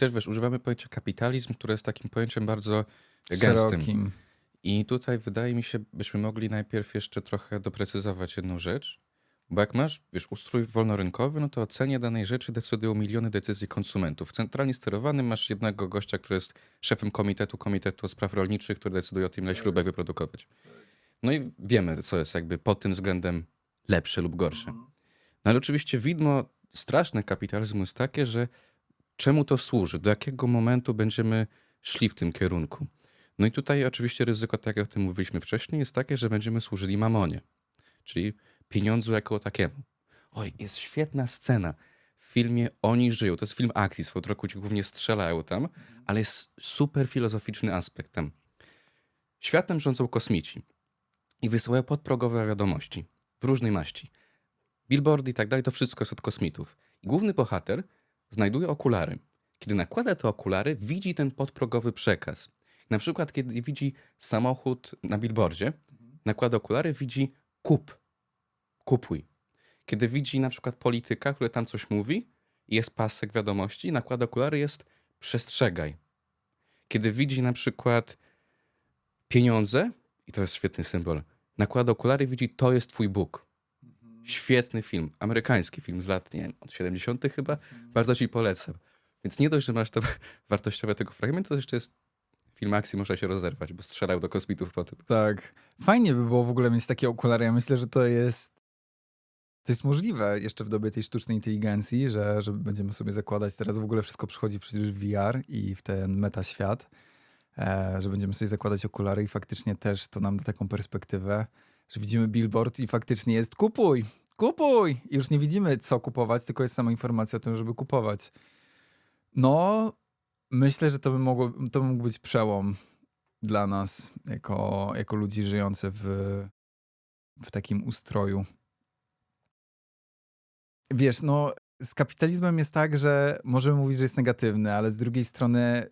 też wiesz, używamy pojęcia kapitalizm, które jest takim pojęciem bardzo gęstym. Szerokim. I tutaj wydaje mi się, byśmy mogli najpierw jeszcze trochę doprecyzować jedną rzecz. Bo jak masz, wiesz, ustrój wolnorynkowy, no to o cenie danej rzeczy decydują miliony decyzji konsumentów. Centralnie sterowany masz jednego gościa, który jest szefem komitetu, komitetu spraw rolniczych, który decyduje o tym, ile śrubek wyprodukować. No i wiemy, co jest jakby pod tym względem lepsze lub gorsze. No ale oczywiście widmo straszne kapitalizmu jest takie, że czemu to służy, do jakiego momentu będziemy szli w tym kierunku. No i tutaj oczywiście ryzyko, tak jak o tym mówiliśmy wcześniej, jest takie, że będziemy służyli mamonie, czyli pieniądzu jako takiemu. Oj, jest świetna scena w filmie Oni żyją. To jest film akcji, swoją drogą ci głównie strzelają tam, ale jest super filozoficzny aspekt tam. Światem rządzą kosmici i wysyłają podprogowe wiadomości w różnej maści. Billboardy i tak dalej, to wszystko jest od kosmitów. Główny bohater znajduje okulary. Kiedy nakłada te okulary, widzi ten podprogowy przekaz. Na przykład, kiedy widzi samochód na billboardzie, nakłada okulary, widzi kup, kupuj. Kiedy widzi na przykład polityka, który tam coś mówi, jest pasek wiadomości, nakłada okulary, jest przestrzegaj. Kiedy widzi na przykład pieniądze, i to jest świetny symbol, nakłada okulary, widzi to jest twój Bóg. Świetny film, amerykański film z lat, nie wiem, od 70. chyba. Bardzo ci polecam. Więc nie dość, że masz te wartościowe tego fragmentu, to jeszcze jest film akcji, można się rozerwać, bo strzelają do kosmitów potem. Tak. Fajnie by było w ogóle mieć takie okulary. Ja myślę, że to jest. To jest możliwe jeszcze w dobie tej sztucznej inteligencji, że, że będziemy sobie zakładać. Teraz w ogóle wszystko przychodzi przecież w VR i w ten metaświat, e, że będziemy sobie zakładać okulary i faktycznie też to nam da taką perspektywę, że widzimy billboard i faktycznie jest kupuj, kupuj! Już nie widzimy co kupować, tylko jest sama informacja o tym, żeby kupować. No, myślę, że to by, mogło, to mógł być przełom dla nas, jako, jako ludzi żyjących w, w takim ustroju. Wiesz, no, z kapitalizmem jest tak, że możemy mówić, że jest negatywny, ale z drugiej strony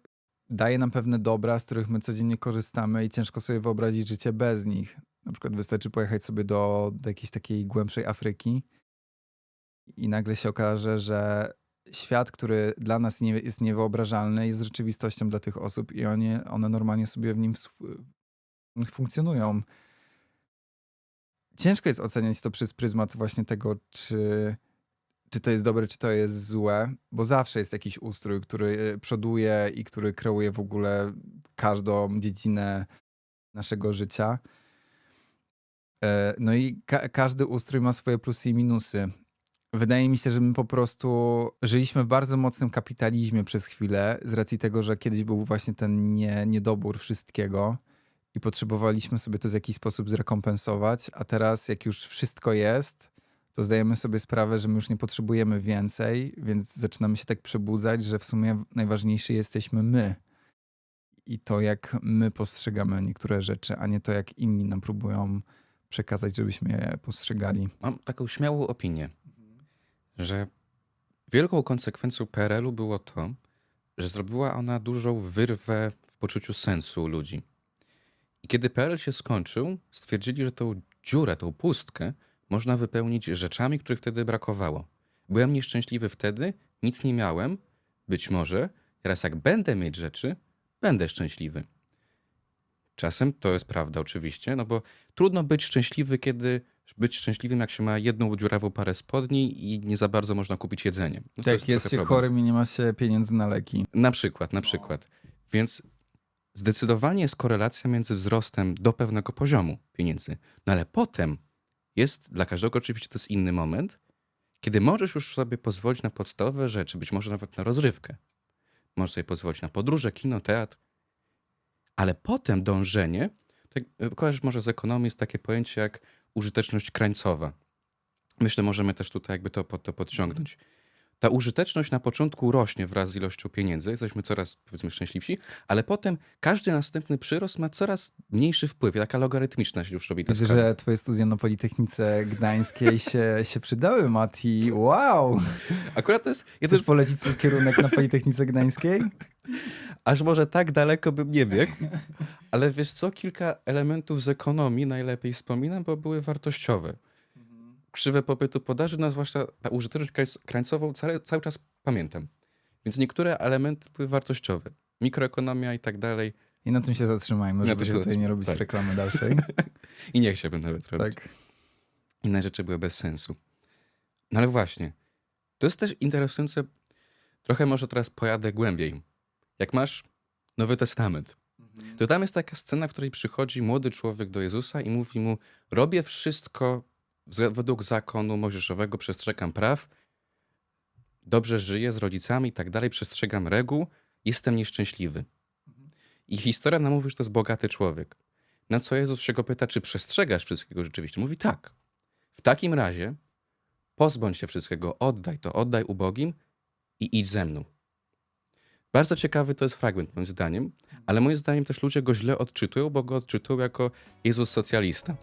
daje nam pewne dobra, z których my codziennie korzystamy i ciężko sobie wyobrazić życie bez nich. Na przykład wystarczy pojechać sobie do, do jakiejś takiej głębszej Afryki i nagle się okaże, że świat, który dla nas nie, jest niewyobrażalny, jest rzeczywistością dla tych osób i oni, one normalnie sobie w nim funkcjonują. Ciężko jest oceniać to przez pryzmat właśnie tego, czy, czy to jest dobre, czy to jest złe, bo zawsze jest jakiś ustrój, który e, przoduje i który kreuje w ogóle każdą dziedzinę naszego życia. E, no i ka każdy ustrój ma swoje plusy i minusy. Wydaje mi się, że my po prostu żyliśmy w bardzo mocnym kapitalizmie przez chwilę, z racji tego, że kiedyś był właśnie ten nie, niedobór wszystkiego i potrzebowaliśmy sobie to w jakiś sposób zrekompensować, a teraz jak już wszystko jest, to zdajemy sobie sprawę, że my już nie potrzebujemy więcej, więc zaczynamy się tak przebudzać, że w sumie najważniejsi jesteśmy my. I to, jak my postrzegamy niektóre rzeczy, a nie to, jak inni nam próbują przekazać, żebyśmy je postrzegali. Mam taką śmiałą opinię że wielką konsekwencją PRL-u było to, że zrobiła ona dużą wyrwę w poczuciu sensu ludzi. I kiedy PRL się skończył, stwierdzili, że tą dziurę, tą pustkę można wypełnić rzeczami, których wtedy brakowało. Byłem nieszczęśliwy wtedy, nic nie miałem, być może, teraz jak będę mieć rzeczy, będę szczęśliwy. Czasem to jest prawda, oczywiście, no bo trudno być szczęśliwy, kiedy być szczęśliwym, jak się ma jedną dziurawą parę spodni i nie za bardzo można kupić jedzenie. No tak, jest, jest się problem. chorym i nie ma się pieniędzy na leki. Na przykład, na przykład. Więc zdecydowanie jest korelacja między wzrostem do pewnego poziomu pieniędzy. No ale potem jest, dla każdego oczywiście to jest inny moment, kiedy możesz już sobie pozwolić na podstawowe rzeczy, być może nawet na rozrywkę. Możesz sobie pozwolić na podróże, kino, teatr. Ale potem dążenie, tak, kojarzysz może z ekonomii, jest takie pojęcie jak użyteczność krańcowa. Myślę, możemy też tutaj jakby to, to podciągnąć. Ta użyteczność na początku rośnie wraz z ilością pieniędzy, jesteśmy coraz, powiedzmy, szczęśliwsi, ale potem każdy następny przyrost ma coraz mniejszy wpływ, taka logarytmiczna się już robi. Widzę, że twoje studia na Politechnice Gdańskiej się, się przydały, Mati. Wow! Akurat to jest... Chcesz polecić swój kierunek na Politechnice Gdańskiej? Aż może tak daleko bym nie biegł, ale wiesz co, kilka elementów z ekonomii najlepiej wspominam, bo były wartościowe. Krzywe popytu podaży, no zwłaszcza ta użyteczność krańcową cały, cały czas pamiętam. Więc niektóre elementy były wartościowe. Mikroekonomia i tak dalej. I na tym się zatrzymajmy, żeby się tutaj nie robić tak. reklamy dalszej. I nie chciałbym nawet robić. tak. Inne rzeczy były bez sensu. No ale właśnie, to jest też interesujące, trochę może teraz pojadę głębiej. Jak masz Nowy Testament, to tam jest taka scena, w której przychodzi młody człowiek do Jezusa i mówi mu, robię wszystko według zakonu mojżeszowego, przestrzegam praw, dobrze żyję z rodzicami i tak dalej, przestrzegam reguł, jestem nieszczęśliwy. I historia nam mówi, że to jest bogaty człowiek. Na co Jezus się go pyta, czy przestrzegasz wszystkiego rzeczywiście? Mówi tak. W takim razie pozbądź się wszystkiego, oddaj to, oddaj ubogim i idź ze mną. Bardzo ciekawy to jest fragment, moim zdaniem, ale moim zdaniem też ludzie go źle odczytują, bo go odczytują jako Jezus socjalista.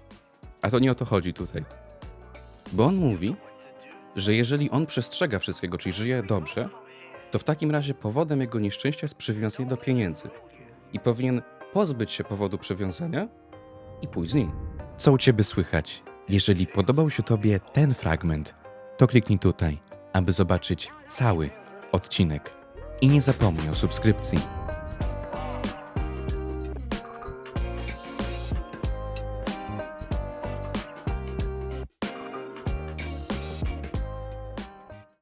A to nie o to chodzi tutaj. Bo on mówi, że jeżeli on przestrzega wszystkiego, czyli żyje dobrze, to w takim razie powodem jego nieszczęścia jest przywiązanie do pieniędzy. I powinien pozbyć się powodu przywiązania i pójść z nim. Co u ciebie słychać? Jeżeli podobał się tobie ten fragment, to kliknij tutaj, aby zobaczyć cały odcinek. I nie zapomnij o subskrypcji.